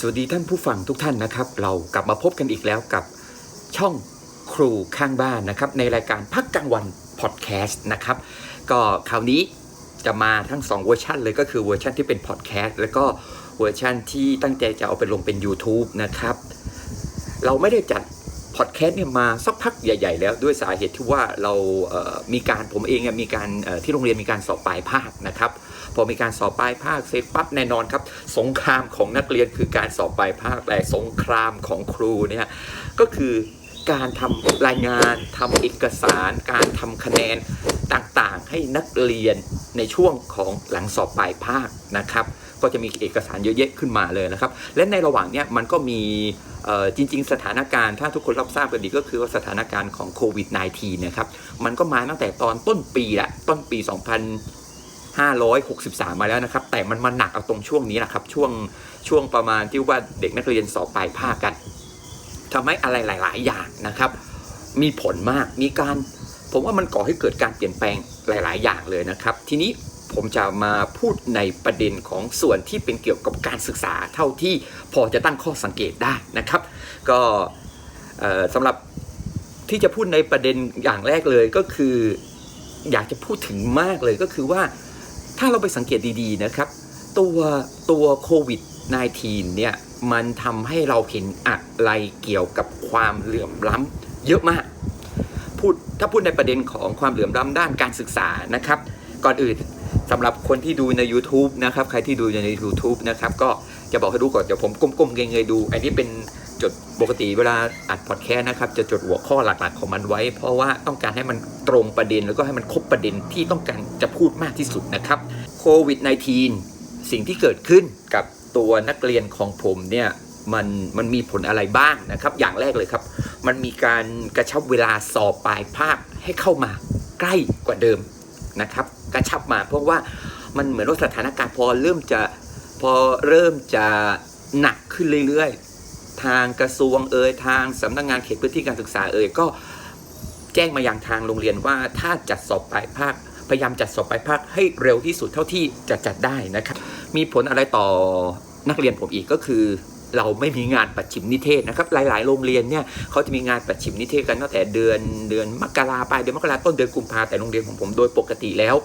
สวัสดีท่านผู้ฟังทุกท่านนะครับ เรากลับมาพบกันอีกแล้วกับช่องครูข้างบ้านนะครับ ในรายการพักกลางวันพอดแคสต์นะครับ ก็คราวนี้จะมาทั้ง 2 เวอร์ชันเลยก็คือเวอร์ชันที่เป็นพอดแคสต์แล้วก็เวอร์ชันที่ตั้งใจจะเอาไปลงเป็น YouTube นะครับ เราไม่ได้จัดพอดแคสต์เนี่ยมาสักพักใหญ่ ๆ แล้วด้วยสาเหตุที่ว่าเราเอ่อมีการผมเองมีการที่โรงเรียนมีการสอบปลายภาคนะครับ พอมีการสอบปลายภาคเสร็จปั๊บแน่นอนครับ สงครามของนักเรียนคือการสอบปลายภาคแต่สงครามของครูเนี่ยก็คือการทำรายงานทำเอกสาร การทำคะแนนต่างๆ ให้นักเรียนในช่วงของหลังสอบปลายภาคนะครับ ก็จะมีเอกสารเยอะแยะขึ้นมาเลยนะครับ และในระหว่างเนี้ยมันก็มีจริง ๆ สถานการณ์ถ้าทุกคนรับทราบกันดีก็คือว่าสถานการณ์ของโควิด -19 นะครับ มันก็มาตั้งแต่ตอนต้นปีละต้นปี 563 มาแล้วนะครับ แต่มันมาหนักเอาตรงช่วงนี้นะครับ ช่วงช่วงประมาณที่ว่าเด็กนักเรียนสอบปลายภาคกันทำให้อะไรหลาย ๆ อย่างนะครับ มีผลมากมีการ ผมว่ามันก่อให้เกิดการเปลี่ยนแปลงหลาย ๆ อย่างเลยนะครับ ทีนี้ผมจะมาพูดในประเด็นของส่วนที่เป็นเกี่ยวกับการศึกษาเท่าที่พอจะตั้งข้อสังเกตได้นะครับ ก็สำหรับที่จะพูดในประเด็นอย่างแรกเลยก็คือ อยากจะพูดถึงมากเลยก็คือว่า ถ้าเราไปสังเกตดีๆนะครับ ตัวตัวโควิด -19 เนี่ยมันทำให้เราเห็นอะไรเกี่ยวกับความเหลื่อมล้ำเยอะมากพูดถ้าพูดในประเด็นของความเหลื่อมล้ำด้านการศึกษานะครับ ก่อนอื่นสำหรับคนที่ดูใน YouTube นะครับ ใครที่ดูใน YouTube นะครับ ก็จะบอกให้ดูก่อน เดี๋ยวผมก้มๆเงยๆดู อันนี้เป็น จดปกติเวลาอัดพอดแคสต์นะครับ จะจดหัวข้อหลักๆของมันไว้ เพราะว่าต้องการให้มันตรงประเด็นแล้วก็ให้มันครบประเด็นที่ต้องการจะพูดมากที่สุดนะครับโควิด -19 สิ่งที่เกิดขึ้นกับตัวนักเรียนของผมเนี่ยมันมันมีผลอะไรบ้างนะครับ อย่างแรกเลยครับ มันมีการกระชับเวลาสอบปลายภาคให้เข้ามาใกล้กว่าเดิมนะครับ กระชับมาเพราะว่ามันเหมือนว่าสถานการณ์พอเริ่มจะพอเริ่มจะหนักขึ้นเรื่อยๆ ทางกระทรวงเอ่ยทางสำนักงานเขตพื้นที่การศึกษาเอ่ยก็แจ้งมายังทางโรงเรียนว่าถ้าจัดสอบปลายภาคพยายามจัดสอบปลายภาคให้เร็วที่สุดเท่าที่จะจัดได้นะครับ มีผลอะไรต่อนักเรียนผมอีกก็คือ เราไม่มีงานปัดฉิมนิเทศนะครับ หลาย ๆ โรงเรียนเนี่ยเขาจะมีงานปัดฉิมนิเทศกันตั้งแต่เดือนเดือนมกราไปเดือนมกราต้นเดือนกุมภาแต่โรงเรียนของผมโดยปกติแล้ว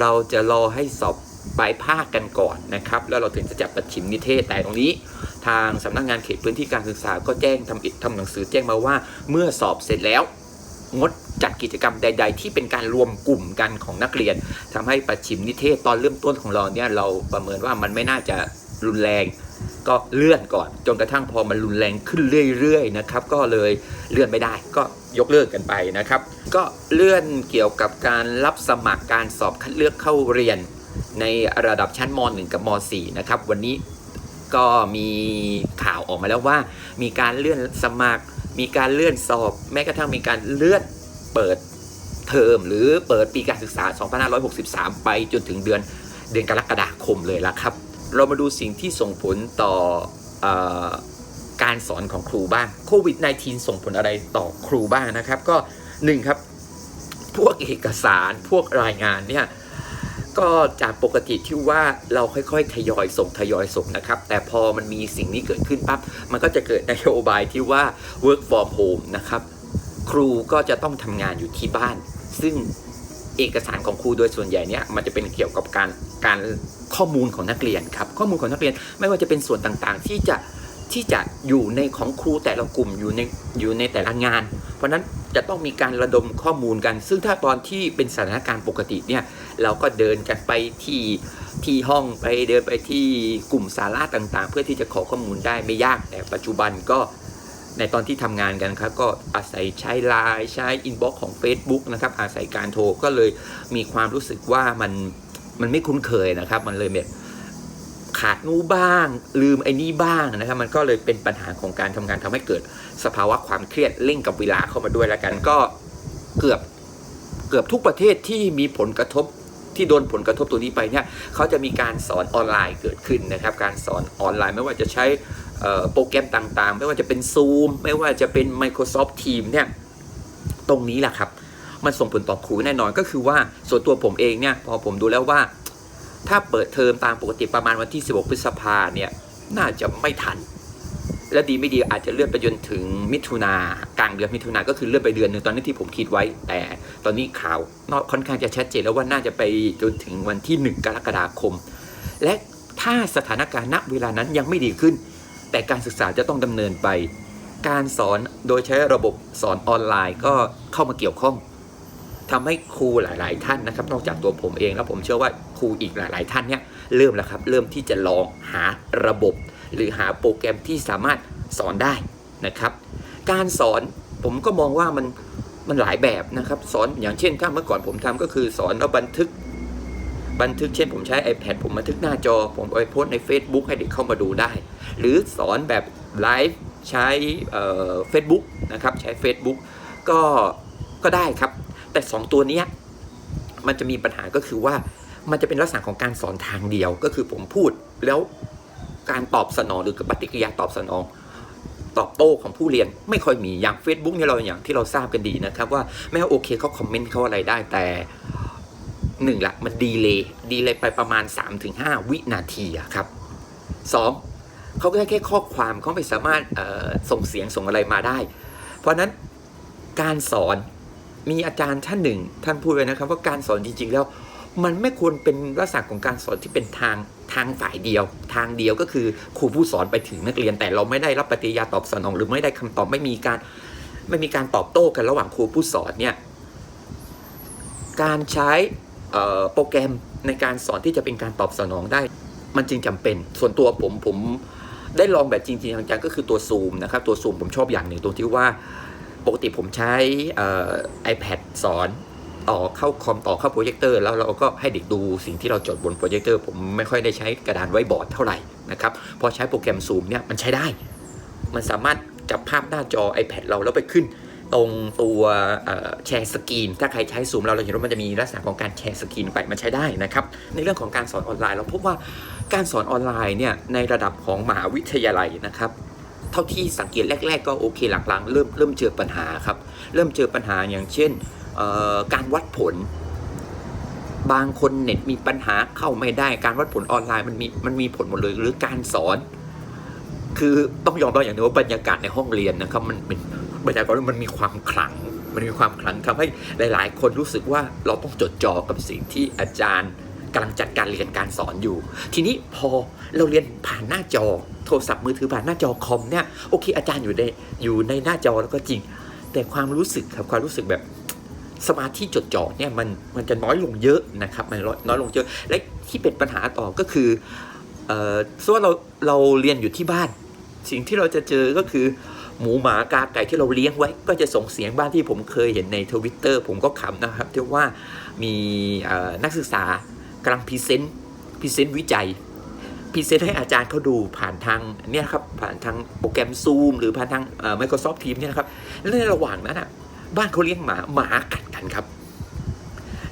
เราจะรอให้สอบ ปลายภาคกันก่อนนะครับ แล้วเราถึงจะจัดปัดฉิมนิเทศแต่ตรงนี้ ทางสำนักงานเขตพื้นที่การศึกษาก็แจ้งทำอิทำหนังสือแจ้งมาว่า เมื่อสอบเสร็จแล้วงดจัดกิจกรรมใด ๆ ที่เป็นการรวมกลุ่มกันของนักเรียนทำให้ปัดฉิมนิเทศตอนเริ่มต้นของเราเนี่ยเราประเมินว่ามันไม่น่าจะรุนแรง ก็เลื่อนก่อน จนกระทั่งพอมันรุนแรงขึ้นเรื่อยๆนะครับก็เลยเลื่อนไม่ได้ก็ยกเลิกกันไปนะครับ ก็เลื่อนเกี่ยวกับการรับสมัครการสอบคัดเลือกเข้าเรียน ในระดับชั้นม .1 กับม .4 นะครับ วันนี้ก็มีข่าวออกมาแล้วว่า มีการเลื่อนสมัคร มีการเลื่อนสอบ แม้กระทั่งมีการเลื่อนเปิดเทอมหรือเปิดปีการศึกษา 2563 ไปจนถึงเดือนเดือนกรกฎาคมเลยละครับ เรามาดูสิ่งที่ส่งผลต่อออการสอนของครูบ้างโควิด -19 ส่งผลอะไรต่อครูบ้างนะครับ ก็หนึ่งครับ พวกเอกสารพวกรายงานเนี่ย ก็จากปกติที่ว่าเราค่อยๆ ทยอยส่งทยอยส่งนะครับ แต่พอมันมีสิ่งนี้เกิดขึ้นปั๊บมันก็จะเกิดนโยบายที่ว่า work from home นะครับ ครูก็จะต้องทำงานอยู่ที่บ้าน ซึ่งเอกสารของครูโดยส่วนใหญ่เนี่ยมันจะเป็นเกี่ยวกับการการข้อมูลของนักเรียนครับ ข้อมูลของนักเรียนไม่ว่าจะเป็นส่วนต่างๆ ที่จะ ที่จะอยู่ในของครูแต่ละกลุ่มอยู่ในอยู่ในแต่ละงาน เพราะนั้นจะต้องมีการระดมข้อมูลกัน ซึ่งถ้าตอนที่เป็นสถานการณ์ปกติเนี่ยเราก็เดินกันไปที่ที่ห้องไปเดินไปที่กลุ่มสาระต่างๆ เพื่อที่จะขอข้อมูลได้ไม่ยากแต่ปัจจุบันก็ในตอนที่ทำงานกันครับก็อาศัยใช้ไลน์ใช้อินบ็อกซ์ของ Facebook นะครับอาศัยการโทรก็เลยมีความรู้สึกว่ามันมันไม่คุ้นเคยนะครับ มันเลยแบบ ขาดนู้บ้าง ลืมไอ้นี่บ้างนะครับ มันก็เลยเป็นปัญหาของการทำงานทำให้เกิดสภาวะความเครียดเร่งกับเวลาเข้ามาด้วยแล้วกันก็เกือบเกือบทุกประเทศที่มีผลกระทบที่โดนผลกระทบตัวนี้ไปเนี่ยเขาจะมีการสอนออนไลน์เกิดขึ้นนะครับ การสอนออนไลน์ไม่ว่าจะใช้โปรแกรมต่างๆ ไม่ว่าจะเป็น Zoom ไม่ว่าจะเป็น Microsoft Teams เนี่ยตรงนี้แหละครับ มันส่งผลต่อครูแน่นอนก็คือว่าส่วนตัวผมเองเนี่ยพอผมดูแล้วว่า ถ้าเปิดเทอมตามปกติประมาณวันที่ 16 พฤษภาเนี่ยน่าจะไม่ทัน และดีไม่ดีอาจจะเลื่อนไปจนถึงมิถุนากลางเดือนมิถุนาก็คือเลื่อนไปเดือนหนึ่งตอนนี้ที่ผมคิดไว้ แต่ตอนนี้ข่าวนอกค่อนข้างจะชัดเจนแล้วว่าน่าจะไปจนถึงวันที่ 1 กรกฎาคม และถ้าสถานการณ์ณเวลานั้นยังไม่ดีขึ้น แต่การศึกษาจะต้องดำเนินไป การสอนโดยใช้ระบบสอนออนไลน์ก็เข้ามาเกี่ยวข้องทำให้ครูหลาย ๆ ท่านนะครับ นอกจากตัวผมเองแล้วผมเชื่อว่า รูอีกหลาย ๆ ท่านเนี่ยเริ่มแล้วครับเริ่มที่จะลองหาระบบ หรือหาโปรแกรมที่สามารถสอนได้นะครับ การสอนผมก็มองว่ามันมันหลายแบบนะครับ สอนอย่างเช่นถ้าเมื่อก่อนผมทำก็คือสอนแล้วบันทึก บันทึกเช่นผมใช้ iPad ผมบันทึกหน้าจอ ผมเอาไปโพสต์ใน Facebook ให้เด็กเข้ามาดูได้ หรือสอนแบบไลฟ์ใช้เฟซบุ๊กนะครับใช้ Facebook ก็ก็ได้ครับ แต่ 2 ตัวนี้มันจะมีปัญหาก็คือว่า มันจะเป็นลักษณะของการสอนทางเดียวก็คือผมพูดแล้วการตอบสนองหรือปฏิกิริยาตอบสนอง ตอบโต้ของผู้เรียนไม่ค่อยมีอย่าง Facebook เนี่ยเราอย่างที่เราทราบกันดีนะครับ ว่าแม้โอเคเขาคอมเมนต์เขาอะไรได้แต่หนึ่งละมันดีเลยดีเลยไปประมาณ 3-5 วินาทีครับสองเขาแค่แค่ข้อความเขาไม่สามารถส่งเสียงส่งอะไรมาได้ เพราะฉะนั้นการสอนมีอาจารย์ท่านหนึ่ง ท่านพูดไว้นะครับว่าการสอนจริง ๆ แล้ว มันไม่ควรเป็นลักษณะของการสอนที่เป็นทางทางฝ่ายเดียว ทางเดียวก็คือครูผู้สอนไปถึงนักเรียนแต่เราไม่ได้รับปฏิยาตอบสนอง หรือไม่ได้คำตอบไม่มีการไม่มีการตอบโต้กันระหว่างครูผู้สอนเนี่ยการใช้โปรแกรมในการสอนที่จะเป็นการตอบสนองได้ มันจึงจำเป็นส่วนตัวผมผมได้ลองแบบจริงๆจังๆก็คือตัวซูมนะครับตัวซูมผมชอบอย่างหนึ่งตรงที่ว่าปกติผมใช้เอ่อ iPad สอน ต่อเข้าคอมต่อเข้าโปรเจคเตอร์แล้วเราก็ให้เด็กดูสิ่งที่เราจดบนโปรเจคเตอร์ผมไม่ค่อยได้ใช้กระดานไว้บอร์ดเท่าไหร่นะครับพอใช้โปรแกรม Zoom เนี่ยมันใช้ได้ มันสามารถจับภาพหน้าจอ iPad เราแล้วไปขึ้น ตรงตัวแชร์สกรีนถ้าใครใช้ Zoom เราเราเห็นว่ามันจะมีลักษณะของการแชร์สกรีนไปมันใช้ได้นะครับในเรื่องของการสอนออนไลน์ เราพบว่าการสอนออนไลน์เนี่ยในระดับของมหาวิทยาลัยนะครับเท่าที่สังเกตแรก ๆ ก็โอเคหลังๆเริ่มเริ่มเจอปัญหาครับเริ่มเจอปัญหาอย่างเช่น การวัดผล บางคนเน็ตมีปัญหาเข้าไม่ได้ การวัดผลออนไลน์มันมีมันมีผลหมดเลยหรือการสอน คือต้องยอมรับอย่างหนึงว่าบรรยากาศในห้องเรียนนะครับมันเป็นบรรยากาศมันมีความขลัง มันมีความขลังทำให้หลาย ๆ คนรู้สึกว่าเราต้องจดจ่อกับสิ่งที่อาจารย์กำลังจัดการเรียนการสอนอยู่ ทีนี้พอเราเรียนผ่านหน้าจอ โทรศัพท์มือถือผ่านหน้าจอคอมเนี่ยโอเคอาจารย์อยู่ในอยู่ในหน้าจอแล้วก็จริง แต่ความรู้สึกครับความรู้สึกแบบ สมาธิจดจ่อเนี่ยมันมันจะน้อยลงเยอะนะครับมันน้อยลงเยอะ และที่เป็นปัญหาต่อก็คือเอ่อส่วนเราเราเรียนอยู่ที่บ้าน สิ่งที่เราจะเจอก็คือหมูหมากาไก่ที่เราเลี้ยงไว้ ก็จะส่งเสียงบ้านที่ผมเคยเห็นในทวิตเตอร์ผมก็ขำนะครับที่ว่ามีนักศึกษากำลังพรีเซนต์พรีเซนต์วิจัยพรีเซนต์ให้อาจารย์เขาดูผ่านทางเนี่ยครับผ่านทางโปรแกรม Zoom หรือผ่านทาง Microsoft Teams เนี่ยนะครับ แล้วในระหว่างนั้นอะ บ้านเขาเลี้ยงหมาหมากัดกันครับ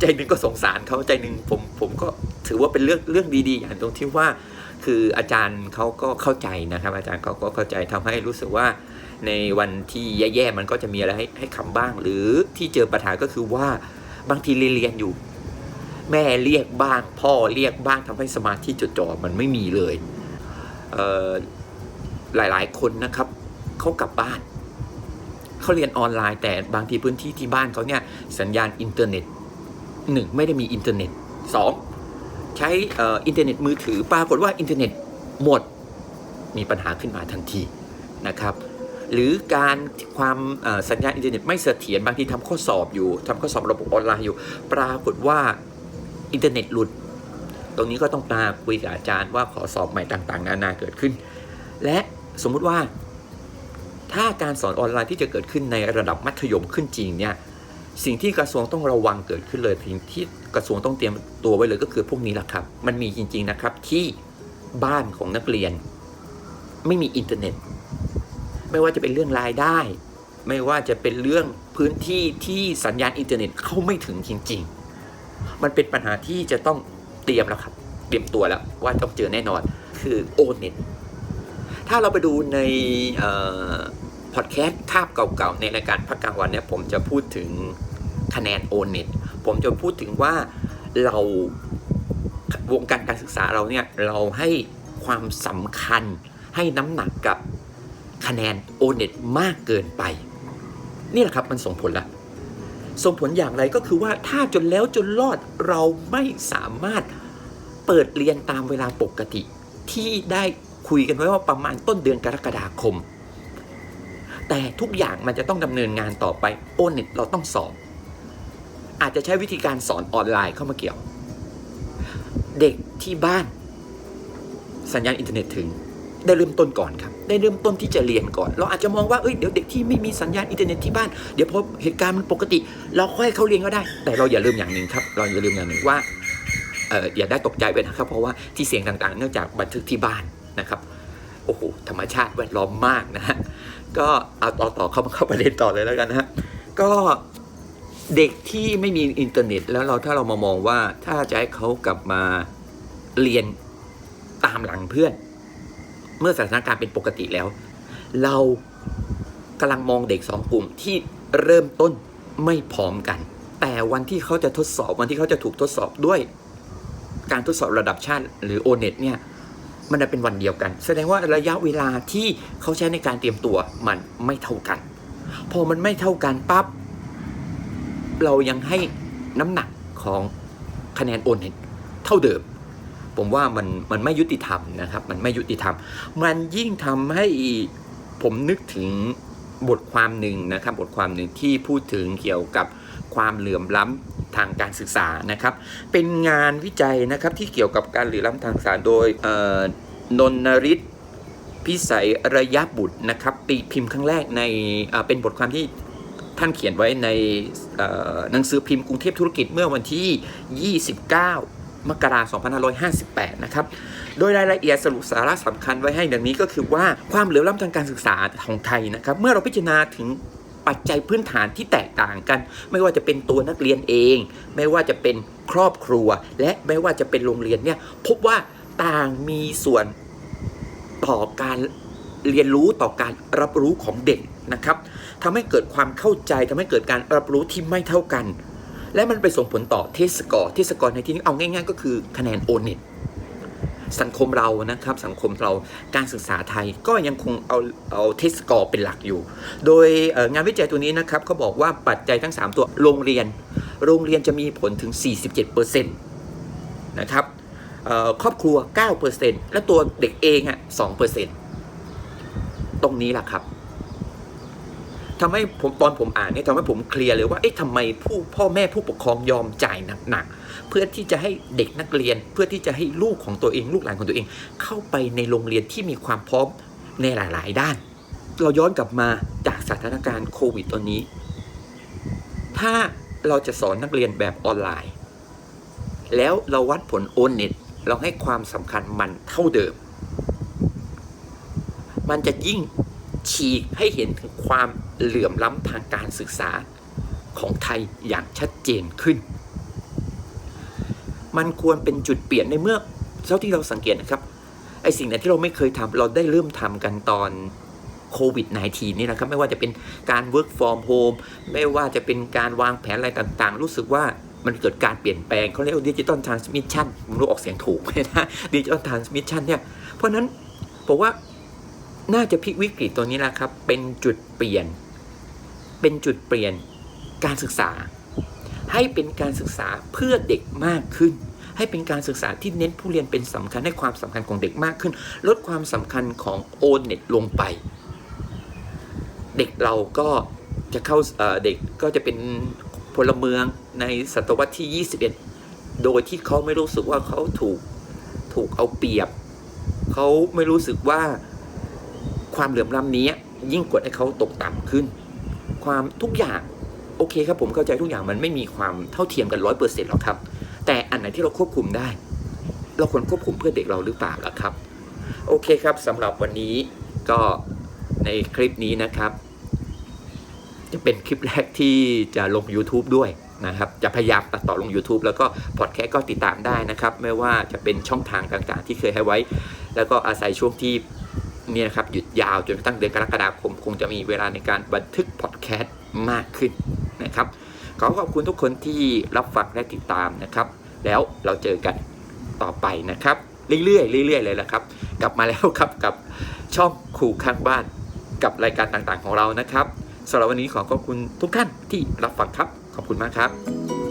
ใจหนึ่งก็สงสารเขาใจหนึ่งผมผมก็ถือว่าเป็นเรื่องเรื่องดีๆ อย่างตรงที่ว่า คืออาจารย์เขาก็เข้าใจนะครับ อาจารย์เขาก็เข้าใจทำให้รู้สึกว่าในวันที่แย่ๆมันก็จะมีอะไรให้ให้ขำบ้าง หรือที่เจอปัญหาก็คือว่าบางทีเรียนอยู่ แม่เรียกบ้าง พ่อเรียกบ้างทำให้สมาธิจดจ่อมันไม่มีเลยเหลายๆคนนะครับเขากลับบ้าน เขาเรียนออนไลน์ แต่บางทีพื้นที่ที่บ้านเขาเนี่ยสัญญาณอินเทอร์เน็ตหนึ่งไม่ได้มีอินเทอร์เน็ตสองใช้อินเทอร์เน็ตมือถือปรากฏว่าอินเทอร์เน็ตหมดมีปัญหาขึ้นมาทันทีนะครับหรือการความสัญญาณอินเทอร์เน็ตไม่เสถียรบางทีทำข้อสอบอยู่ทำข้อสอบระบบออนไลน์อยู่ ปรากฏว่าอินเทอร์เน็ตหลุด ตรงนี้ก็ต้องมาคุยกับอาจารย์ว่าขอสอบใหม่ต่างๆ นานาเกิดขึ้น และสมมุติว่า ถ้าการสอนออนไลน์ที่จะเกิดขึ้นในระดับมัธยมขึ้นจริงเนี่ยสิ่งที่กระทรวงต้องระวังเกิดขึ้นเลยสิ่งที่กระทรวงต้องเตรียมตัวไว้เลยก็คือพวกนี้แหละครับ มันมีจริง ๆนะครับที่บ้านของนักเรียน ไม่มีอินเทอร์เน็ต ไม่ว่าจะเป็นเรื่องรายได้ ไม่ว่าจะเป็นเรื่องพื้นที่ที่สัญญาณอินเทอร์เน็ตเข้าไม่ถึงจริง ๆ มันเป็นปัญหาที่จะต้องเตรียมแล้วครับ เตรียมตัวแล้วว่าต้องเจอแน่นอน คือโอเน็ต ถ้าเราไปดูในพอดแคสต์คาบเก่าๆ ในรายการพักกลางวันเนี่ยผมจะพูดถึงคะแนนโอเน็ตผมจะพูดถึงว่าเราวงการการศึกษาเราเนี่ยเราให้ความสำคัญให้น้ำหนักกับคะแนนโอเน็ตมากเกินไป นี่แหละครับมันส่งผลละส่งผลอย่างไรก็คือว่าถ้าจนแล้วจนรอดเราไม่สามารถเปิดเรียนตามเวลาปกติที่ได้ คุยกันไว้ว่าประมาณต้นเดือนกรกฎาคม แต่ทุกอย่างมันจะต้องดำเนินงานต่อไปโอเน็ตเราต้องสอบอาจจะใช้วิธีการสอนออนไลน์เข้ามาเกี่ยว เด็กที่บ้าน สัญญาณอินเทอร์เน็ตถึง ได้เริ่มต้นก่อนครับ ได้เริ่มต้นที่จะเรียนก่อน เราอาจจะมองว่าเอ้ยเดี๋ยวเด็กที่ไม่มีสัญญาณอินเทอร์เน็ตที่บ้านเดี๋ยวพอเหตุการณ์มันปกติ เราค่อยเข้าเรียนก็ได้ แต่เราอย่าลืมอย่างหนึ่งครับ เราอย่าลืมอย่างหนึ่งว่าเอออย่าได้ตกใจไปนะครับ เพราะว่าที่เสียงต่างๆ เนื่องจากบันทึกที่บ้าน นะครับโอ้โหธรรมชาติแวดล้อมมากนะฮะก็เอาต่อต่อเข้ามาเข้าประเด็นต่อเลยแล้วกันนะฮะก็เด็กที่ไม่มีอินเทอร์เน็ต แล้วเราถ้าเรามามองว่าถ้าจะให้เขากลับมาเรียนตามหลังเพื่อน เมื่อสถานการณ์เป็นปกติแล้ว เรากำลังมองเด็กสองกลุ่มที่เริ่มต้นไม่พร้อมกัน แต่วันที่เขาจะทดสอบวันที่เขาจะถูกทดสอบด้วย การทดสอบระดับชาติหรือ o n e t เนี่ย มันจะเป็นวันเดียวกัน แสดงว่าระยะเวลาที่เขาใช้ในการเตรียมตัวมันไม่เท่ากัน พอมันไม่เท่ากันปั๊บเรายังให้น้ำหนักของคะแนนโอนเท่าเดิม ผมว่ามันมันไม่ยุติธรรมนะครับ มันไม่ยุติธรรม มันยิ่งทำให้ผมนึกถึงบทความหนึ่งนะครับ บทความหนึ่งที่พูดถึงเกี่ยวกับความเหลื่อมล้ำ ทางการศึกษานะครับ เป็นงานวิจัยนะครับที่เกี่ยวกับการเหลื่อมล้ำทางศึกษาโดยนนนริศพิสัยระยะบุตรนะครับตีพิมพ์ครั้งแรกในเป็นบทความที่ท่านเขียนไว้ในหนังสือพิมพ์กรุงเทพธุรกิจเมื่อวันที่ 29 มกราคม 2558 นะครับ โดยรายละเอียดสรุปสาระสำคัญไว้ให้ดังนี้ก็คือว่าความเหลื่อมล้ำทางการศึกษาของไทยนะครับ เมื่อเราพิจารณาถึง ปัจจัยพื้นฐานที่แตกต่างกัน ไม่ว่าจะเป็นตัวนักเรียนเอง ไม่ว่าจะเป็นครอบครัว และไม่ว่าจะเป็นโรงเรียนเนี่ยพบว่าต่างมีส่วนต่อการเรียนรู้ต่อการรับรู้ของเด็กนะครับทำให้เกิดความเข้าใจทำให้เกิดการรับรู้ที่ไม่เท่ากัน และมันไปส่งผลต่อเทสกอร์เทสกอร์ในที่นี้เอาง่าย ๆ ก็คือคะแนนโอเน็ต สังคมเรานะครับ สังคมเราการศึกษาไทยก็ยังคงเอาเอาเทสกอร์เป็นหลักอยู่ โดยงานวิจัยตัวนี้นะครับเขาบอกว่าปัจจัยทั้ง 3 ตัวโรงเรียน โรงเรียนจะมีผลถึง 47%นะครับครอบครัว 9%และตัวเด็กเองอะ2%ตรงนี้แหละครับ ทำให้ผมตอนผมอ่านเนี่ยทำให้ผมเคลียร์เลยว่าเอ๊ะทำไมผู้พ่อแม่ผู้ปกครองยอมจ่ายหนักๆเพื่อที่จะให้เด็กนักเรียน เพื่อที่จะให้ลูกของตัวเอง ลูกหลานของตัวเอง เข้าไปในโรงเรียนที่มีความพร้อมในหลาย ๆ ด้าน เราย้อนกลับมาจากสถานการณ์โควิดตอนนี้ ถ้าเราจะสอนนักเรียนแบบออนไลน์ แล้วเราวัดผลโอนเน็ตเราให้ความสำคัญมันเท่าเดิม มันจะยิ่ง ฉีกให้เห็นถึงความเหลื่อมล้ำทางการศึกษาของไทยอย่างชัดเจนขึ้น มันควรเป็นจุดเปลี่ยนในเมื่อเท่าที่เราสังเกตนะครับไอสิ่งไหนที่เราไม่เคยทำเราได้เริ่มทำกันตอนโควิด -19 นี่นะครับไม่ว่าจะเป็นการ work from home ไม่ว่าจะเป็นการวางแผนอะไรต่างๆ รู้สึกว่ามันเกิดการเปลี่ยนแปลงเขาเรียกว่าดิจิตอลทรานส์มิชันผมรู้ออกเสียงถูกไหมนะดิจิตอลทรานส์มิชันเนี่ยเพราะฉะนั้นผมว่า น่าจะพลิกวิกฤตตัวนี้แหละครับ เป็นจุดเปลี่ยน เป็นจุดเปลี่ยนการศึกษา ให้เป็นการศึกษาเพื่อเด็กมากขึ้น ให้เป็นการศึกษาที่เน้นผู้เรียนเป็นสำคัญให้ความสำคัญของเด็กมากขึ้น ลดความสำคัญของโอนเน็ตลงไป เด็กเราก็จะเข้าเเด็กก็จะเป็นพลเมืองในศตวรรษที่ 21 โดยที่เขาไม่รู้สึกว่าเขาถูกถูกเอาเปรียบ เขาไม่รู้สึกว่า ความเหลื่อมล้ำนี้ยิ่งกดให้เขาตกต่ำขึ้น ความทุกอย่างโอเคครับผมเข้าใจทุกอย่างมันไม่มีความเท่าเทียมกันร้อยเปอร์เซ็นต์หรอกครับ แต่อันไหนที่เราควบคุมได้ เราควรควบคุมเพื่อเด็กเราหรือเปล่าล่ะครับ โอเคครับสำหรับวันนี้ก็ในคลิปนี้นะครับ จะเป็นคลิปแรกที่จะลง YouTube ด้วยนะครับ จะพยายามตัดต่อลง YouTube แล้วก็พอดแคสต์ก็ติดตามได้นะครับ ไม่ว่าจะเป็นช่องทางต่างๆ ที่เคยให้ไว้ แล้วก็อาศัยช่วงที่ นี่ยนะครับหยุดยาวจนกระทั่งเดือนกรกฎาคม คงจะมีเวลาในการบันทึกพอดแคสต์มากขึ้นนะครับขอขอบคุณทุกคนที่รับฟังและติดตามนะครับ แล้วเราเจอกันต่อไปนะครับ เรื่อยๆเรื่อยๆเลยละครับ กลับมาแล้วครับกับช่องครูข้างบ้านกับรายการต่างๆของเรานะครับสำหรับวันนี้ขอขอบคุณทุกท่านที่รับฟังครับ ขอบคุณมากครับ